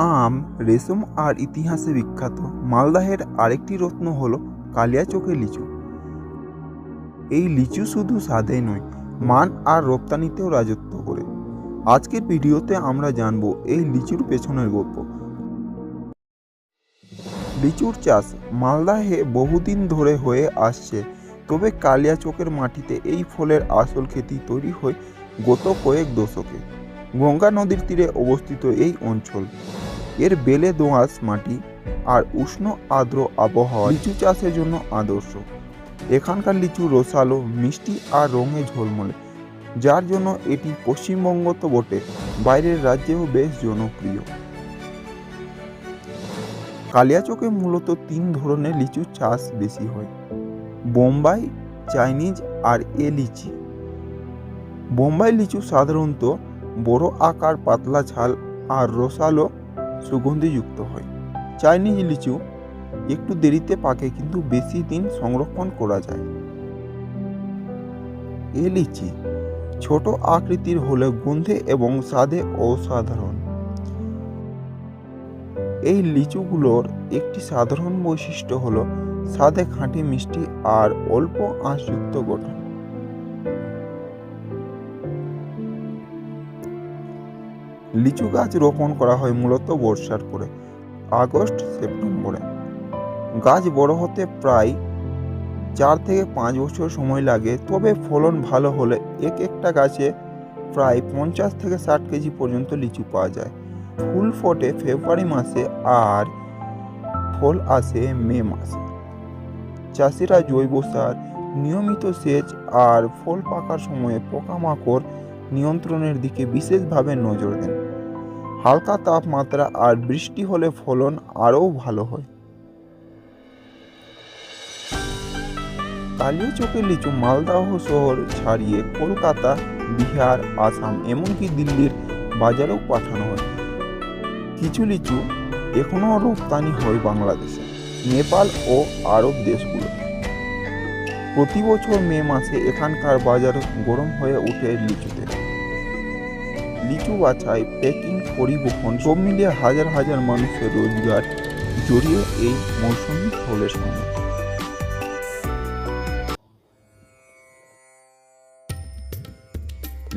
আম, রেশম আর ইতিহাসে বিখ্যাত। মালদাহের আরেকটি রত্ন হলো কালিয়াচকের লিচু। এই লিচু শুধু স্বাদে নয়, মান আর রপ্তানিতেও রাজত্ব করে। আজকের ভিডিওতে আমরা জানব এই লিচুর পেছনের গল্প। লিচুর চাষ মালদাহে বহুদিন ধরে হয়ে আসছে, তবে কালিয়াচকের মাটিতে এই ফলের আসল খেতি তৈরি হয় গত কয়েক দশকে। গঙ্গা নদীর তীরে অবস্থিত এই অঞ্চল। এর বেলে দোআঁশ মাটি আর উষ্ণ আর্দ্র আবহাওয়া লিচু চাষের জন্য আদর্শ। এখানকার লিচু রসালো, মিষ্টি আর রঙে ঝলমলে, যার জন্য এটি পশ্চিমবঙ্গ তো বটে, বাইরের রাজ্যেও বেশ জনপ্রিয়। কালিয়াচকে মূলত তিন ধরনের লিচু চাষ বেশি হয়, বোম্বাই, চাইনিজ আর এ লিচি। বোম্বাই লিচু সাধারণত বড় আকার, পাতলা ছাল আর রসালো সুগন্ধিযুক্ত হয়। চাইনিজ লিচু একটু দেরিতে পাকে কিন্তু বেশি দিন সংরক্ষণ করা যায়। এ লিচি ছোট আকৃতির হলে গন্ধে এবং স্বাদে অসাধারণ। এই লিচুগুলোর একটি সাধারণ বৈশিষ্ট্য হলো স্বাদে খাঁটি মিষ্টি আর অল্প আঁশযুক্ত গঠন। লিচু গাছ রোপণ করা হয় মূলত বর্ষার পরে, আগস্ট সেপ্টেম্বরে। গাছ বড় হতে প্রায় চার থেকে পাঁচ বছর সময় লাগে, তবে ফলন ভালো হলে এক একটা গাছে প্রায় পঞ্চাশ থেকে ষাট কেজি পর্যন্ত লিচু পাওয়া যায়। ফুল ফোটে ফেব্রুয়ারি মাসে আর ফল আসে মে মাসে। চাষিরা জৈব সার, নিয়মিত সেচ আর ফল পাকার সময়ে পোকামাকড় নিয়ন্ত্রণের দিকে বিশেষভাবে নজর দেন। হালকা তাপমাত্রা আর বৃষ্টি হলে ফলন আরও ভালো হয়। কালিয়াচকের লিচু মালদাহ শহর ছাড়িয়ে কলকাতা, বিহার, আসাম এমনকি দিল্লির বাজারেও পাঠানো হয়। কিছু লিচু এখনও রপ্তানি হয় বাংলাদেশে, নেপাল ও আরব দেশগুলো। প্রতি বছর মে মাসে এখানকার বাজার গরম হয়ে ওঠে লিচুতে। লিচু বাছাই প্যাকিং পরিবহন সব মিলিয়ে হাজার হাজার মানুষের রোজগার জড়িয়ে এই মৌসুমি ফলের সঙ্গে।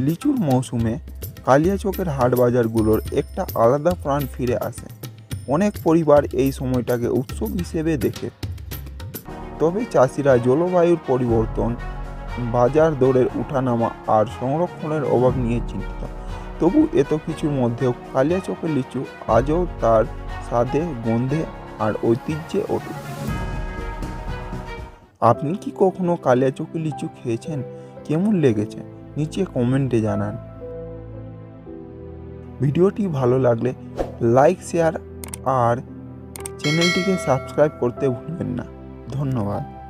লিচুর মৌসুমে কালিয়াচকের হাট বাজারগুলোর একটা আলাদা প্রাণ ফিরে আসে। অনেক পরিবার এই সময়টাকে উৎসব হিসেবে দেখে। তবে চাষিরা জলবায়ুর পরিবর্তন, বাজার দরের উঠানামা আর সংরক্ষণের অভাব নিয়ে চিন্তিত। তবু এত কিছুর মধ্যেও কালিয়াচকের লিচু আজও তার স্বাদে, গন্ধে আর ঐতিহ্যে অটুট। আপনি কি কখনো কালিয়াচকের লিচু খেয়েছেন? কেমন লেগেছে? নিচে কমেন্টে জানান। ভিডিওটি ভালো লাগলে লাইক, শেয়ার আর চ্যানেলটিকে সাবস্ক্রাইব করতে ভুলবেন না। ধন্যবাদ।